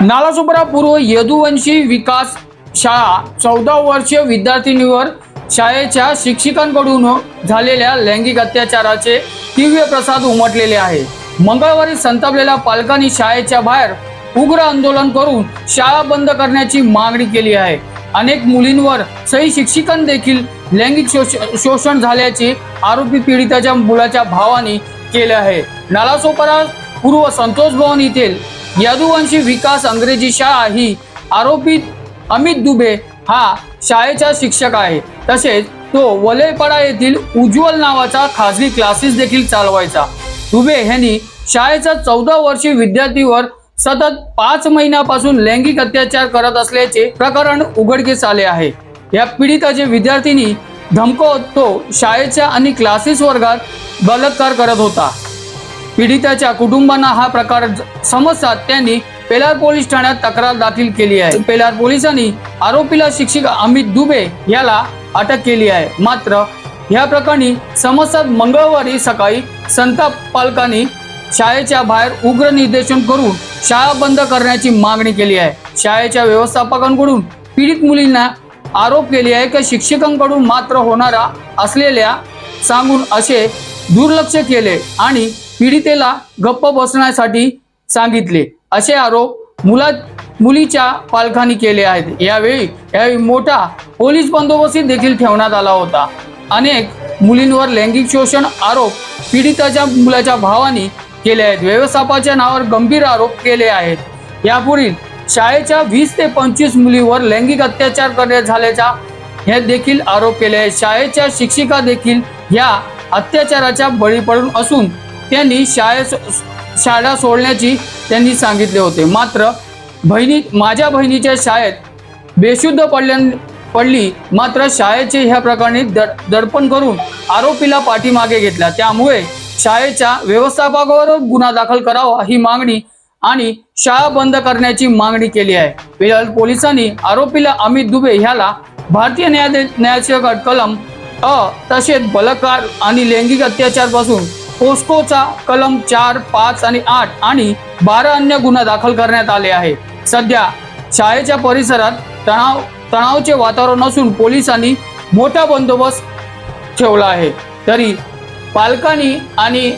नालासोपरा पूर्व यदुवंशी विकास शाळा चौदा वर्षीय विद्यार्थिनीवर शाळेच्या शिक्षिकांकडून झालेल्या लैंगिक अत्याचाराचे तीव्र प्रसाद उमटलेले आहे. मंगळवारी संतापलेल्या पालकांनी शाळेच्या बाहेर उग्र आंदोलन करून शाळा बंद करण्याची मागणी केली आहे. अनेक मुलींवर सही शिक्षिकां देखील लैंगिक शोष शोषण झाल्याचे आरोपी पीडिताच्या मुलाच्या भावाने केले आहे. नालासोपारा पूर्व संतोष भवन येथील यदुवंशी विकास अंग्रेजी शाळा ही आरोपी अमित दुबे हा शाळेचा शिक्षक आहे. तसेच तो वलयपाडा येथील उज्ज्वल नावाचा खासगी क्लासेस देखील चालवायचा. दुबे यांनी शाळेच्या चौदा वर्षीय विद्यार्थीवर सतत पाच महिन्यापासून लैंगिक अत्याचार करत असल्याचे प्रकरण उघडकीस आले आहे. या पीडिताचे विद्यार्थिनी धमकवत तो शाळेच्या आणि क्लासेस वर्गात बलात्कार करत होता. पीडिताच्या कुटुंबांना हा प्रकार समजतात त्यांनी पेलार पोलीस ठाण्यात तक्रार दाखल केली आहे. पेलार पोलिसांनी आरोपीला शिक्षिका अमित दुबे याला अटक केली आहे. मात्र या प्रकरणी समजतात मंगळवारी सकाळी संताप पालकांनी शाळेच्या बाहेर उग्र निर्देशन करून शाळा बंद करण्याची मागणी केली आहे. शाळेच्या व्यवस्थापकांकडून पीडित मुलींना आरोप केले आहे की शिक्षकांकडून मात्र होणारा असलेल्या सांगून असे दुर्लक्ष केले आणि पीडितेला गप्प बसण्यासाठी सांगितले. असे आरोप मुला मुलीच्या पालकांनी केले आहेत. यावेळी यावेळी मोठा पोलीस बंदोबस्त देखील ठेवण्यात आला होता. अनेक मुलींवर लैंगिक शोषण आरोप पीडिताच्या मुलाच्या भावानी केले आहेत. व्यवस्थापाच्या नावावर गंभीर आरोप केले आहेत. यापूर्वी शाळेच्या वीस ते पंचवीस मुलीवर लैंगिक अत्याचार करण्यात झाल्याचा हे देखील आरोप केले आहेत. शाळेच्या शिक्षिका देखील या अत्याचाराच्या बळी पडून असून त्यांनी शाळे शाळा सोडण्याची त्यांनी सांगितले होते. मात्र बहिणी माझ्या बहिणीच्या शाळेत बेशुद्ध पडल्या पडली. मात्र शाळेचे ह्या प्रकरणी दड दडपण करून आरोपीला पाठीमागे घेतला. त्यामुळे शाळेच्या व्यवस्थापकावर गुन्हा दाखल करावा ही मागणी आणि शाळा बंद करण्याची मागणी केली आहे. फिलहाल पोलिसांनी आरोपीला अमित दुबे ह्याला भारतीय न्यायाधीश न्यायालय कलम अ तसेच बलात्कार आणि लैंगिक अत्याचारपासून पोस्कोचा कलम चार पाच आणि आठ आणि बारा अन्य गुन्हा दाखल करण्यात आले आहे सध्या शाळेच्या परिसरात तणाव तणावचे वातावरण असून पोलिसांनी मोठा बंदोबस्त ठेवला आहे. तरी पालकांनी आणि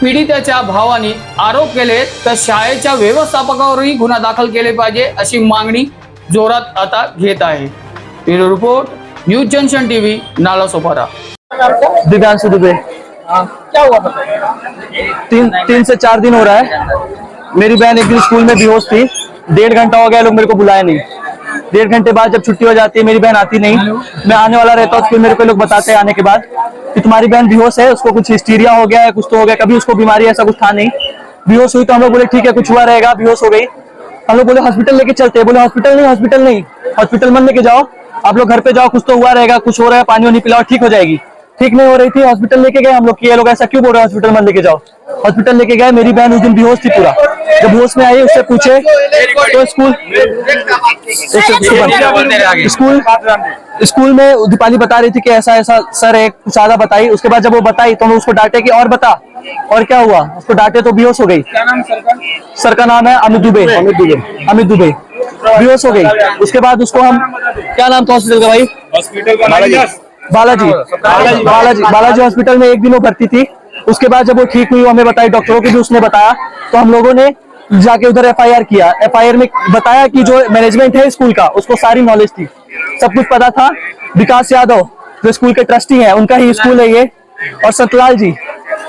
पीडिताच्या भावानी आरोप केले तर शाळेच्या व्यवस्थापकावरही गुन्हा दाखल केले पाहिजे अशी मागणी जोरात आता घेत आहे. Bureau report news junction TV Nalasopara Divyanshu Dubey. क्या हुआ था तीन तीन से चार दिन हो रहा है। मेरी बहन एक दिन स्कूल में बेहोश थी। डेढ़ घंटा हो गया लोग मेरे को बुलाए नहीं। डेढ़ घंटे बाद जब छुट्टी हो जाती है मेरी बहन आती नहीं। मैं आने वाला रहता हूँ फिर मेरे को लोग बताते हैं आने के बाद कि तुम्हारी बहन बेहोश है उसको कुछ हिस्टीरिया हो गया है कुछ तो हो गया कभी उसको बीमारी ऐसा कुछ था नहीं। बेहोश हुई तो हम लोग बोले ठीक है कुछ हुआ रहेगा बेहोश हो गई। हम लोग बोले हॉस्पिटल लेके चलते हैं। बोले हॉस्पिटल नहीं हॉस्पिटल नहीं हॉस्पिटल मन लेके जाओ। आप लोग घर पे जाओ कुछ तो हुआ रहेगा कुछ हो रहा है पानी वानी पिलाओ ठीक हो जाएगी। ठीक नहीं हो रही थी हॉस्पिटल लेके गए हम लोग कि ये लोग ऐसा क्यों बोल रहे हैं हॉस्पिटल मत लेके जाओ। हॉस्पिटल लेके गए मेरी बहन उस दिन बेहोश थी पूरा। जब होश में आई उससे पूछे तो स्कूल स्कूल स्कूल में दीपाली बता रही थी कि ऐसा ऐसा सर एक कुछ ज़्यादा बताई। उसके बाद जब वो बताई तो हम उसको डांटे की और बता और क्या हुआ? उसको डांटे तो बेहोश हो गई। क्या नाम सर का? सर का नाम है अमित दुबे। अमित दुबे। अमित दुबे। बेहोश हो गई। उसके बाद उसको हम क्या नाम था हॉस्पिटल का भाई? हॉस्पिटल का नाम बालाजी बालाजी बालाजी हॉस्पिटल में एक दिन वो भर्ती थी। उसके बाद जब वो ठीक हुई, हमें बताई डॉक्टरों को भी उसने बताया। तो हम लोगों ने जाके उधर एफआईआर किया। एफआईआर में बताया कि जो मैनेजमेंट है स्कूल का, उसको सारी नॉलेज थी। सब कुछ पता था। विकास यादव, जो स्कूल के ट्रस्टी हैं, उनका ही स्कूल है ये। और सतलाल जी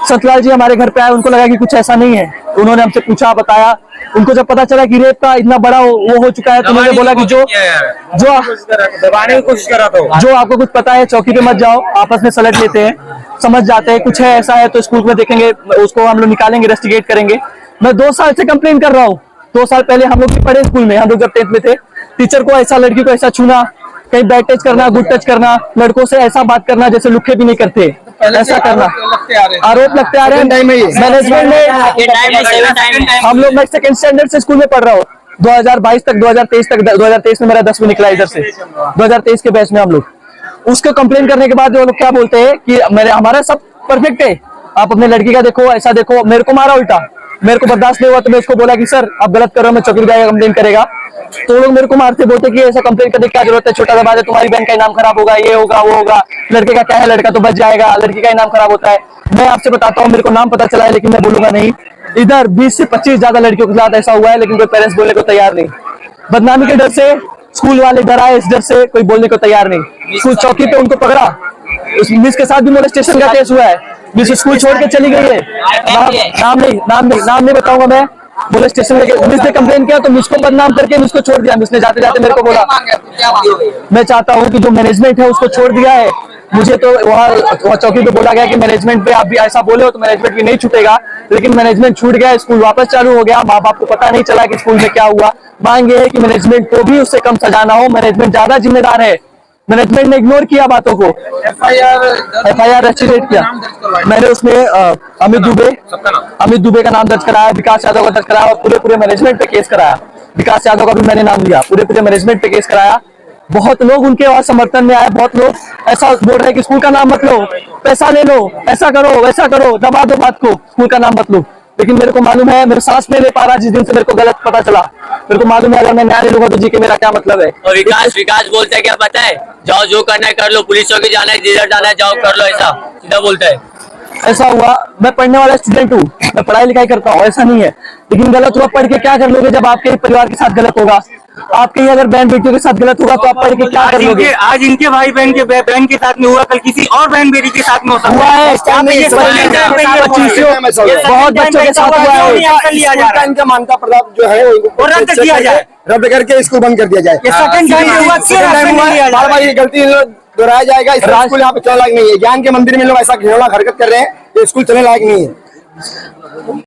सतलाल जी हमारे घर पे आए उनको लगा कि कुछ ऐसा नहीं है। उन्होंने हमसे पूछा बताया। उनको जब पता चला कि रेप का इतना बड़ा वो वो हो चुका है तो उन्होंने बोला कि जो जो दबाने की कोशिश करा था जो आपको कुछ पता है चौकी पे मत जाओ। आपस में सलट लेते हैं समझ जाते हैं कुछ है ऐसा है तो स्कूल में देखेंगे उसको हम लोग निकालेंगे इन्वेस्टिगेट करेंगे। मैं दो साल से कंप्लेन कर रहा हूँ। दो साल पहले हम लोग भी पढ़े स्कूल में हम लोग जब टेंथ में थे। टीचर को ऐसा लड़की को ऐसा छूना कहीं बैड टच करना गुड टच करना लड़कों से ऐसा बात करना जैसे लुखे भी नहीं करते। ऐसा करना। आरोप लगते आ रहे हैं। टाइम लगते आ रहे हैं मैनेजमेंट में हम लोग मैं सेकंड स्टैंडर्ड से स्कूल में पढ़ रहा हूँ। 2022 तक 2023 तक 2023 में मेरा दसवीं निकला इधर से। 2023 के बैच में हम लोग। उसको कंप्लेन करने के बाद वो लोग क्या बोलते हैं कि मेरे हमारा सब परफेक्ट है। आप अपने लड़की का देखो ऐसा देखो मेरे को मारा उल्टा। मेरे को बर्दाश्त नहीं हुआ तो मैं उसको बोला कि सर आप गलत कर रहे हो मैं चौकी जाएगा कंप्लेन करेगा। तो लोग मेरे को मारते बोलते कि ऐसा कंप्लेन करने की क्या ज़रूरत है? छोटा सा बात है तुम्हारी बहन का नाम खराब होगा ये होगा वो होगा। लड़के का क्या है? लड़का तो बच जाएगा लड़की का ही नाम खराब होता है। मैं आपसे बताता हूँ मेरे को नाम पता चला है लेकिन मैं बोलूँगा नहीं। इधर बीस से पच्चीस ज़्यादा लड़कियों के साथ ऐसा हुआ है लेकिन कोई पेरेंट्स बोलने को तैयार नहीं। बदनामी के डर से स्कूल वाले डराए इस डर से कोई बोलने को तैयार नहीं। स्कूल चौकी पे उनको पकड़ा। उस मिस के साथ भी मोलेस्टेशन का केस हुआ है। मिस स्कूल छोड़ के चली गई है। नाम नाम नहीं नाम नहीं नाम नहीं बताऊँगा मैं। पुलिस स्टेशन में मिस ने कंप्लेन किया तो मिस को बदनाम करके मिस को छोड़ दिया। मिस ने जाते जाते मेरे को बोला, मैं चाहता हूँ कि जो मैनेजमेंट है उसको छोड़ दिया है। मुझे तो वहाँ वहाँ चौकी पे बोला गया कि मैनेजमेंट पे आप भी ऐसा बोले हो तो मैनेजमेंट भी नहीं छूटेगा। लेकिन मैनेजमेंट छूट गया, स्कूल वापस चालू हो गया। माँ बाप को पता नहीं चला कि स्कूल में क्या हुआ। मांग ये है कि मैनेजमेंट को भी उससे कम सजाना हो। मैनेजमेंट ज़्यादा जिम्मेदार है। मैनेजमेंट ने इग्नोर किया बातों को। F I R F I R register किया। मैंने उसमें अमित दुबे अमित दुबे का नाम दर्ज कराया विकास यादव का दर्ज कराया और पूरे पूरे मैनेजमेंट पे केस कराया। विकास यादव का भी मैंने नाम लिया। पूरे पूरे मैनेजमेंट पे केस कराया। बहुत लोग उनके और समर्थन में आए बहुत लोग ऐसा बोल रहे हैं कि स्कूल का नाम मत लो पैसा ले लो ऐसा करो वैसा करो दबा दो बात को स्कूल का नाम मत लो। लेकिन मेरे को मालूम है, मेरे सांस नहीं ले पा रहा जिस दिन से मेरे को गलत पता चला, मेरे को मालूम है, अगर मैं न्याय लूँगा तो जी के मेरा क्या मतलब है? और विकास विकास बोलते हैं क्या पता है? जाओ जो करना है कर लो, पुलिस चौकी जाना है, जिधर जाना है जाओ कर लो ऐसा, सीधा बोलता है। ऐसा हुआ मैं पढ़ने वाला स्टूडेंट हूँ मैं पढ़ाई लिखाई करता हूँ ऐसा नहीं है लेकिन गलत हुआ पढ़ के क्या कर लोगे जब आपके परिवार के साथ गलत होगा आपके ही अगर बहन बेटियों के साथ गलत होगा तो आप पढ़ के क्या कर आज लोगे इनके आज इनके भाई बहन के बहन के साथ में हुआ कल किसी और बहन बेटी के साथ में हो सकता हुआ है है। बहुत बच्चों के साथ हुआ है, है है इनका मानता प्रताप जो है रद्द किया जाए। रद्द करके स्कूल बंद कर दिया जाए है, है? गलती दोहराया जाएगा। इस स्कूल यहाँ पे चलने लायक नहीं है। ज्ञान के मंदिर में लोग ऐसा घिनौना हरकत कर रहे हैं ये स्कूल चलने लायक नहीं है।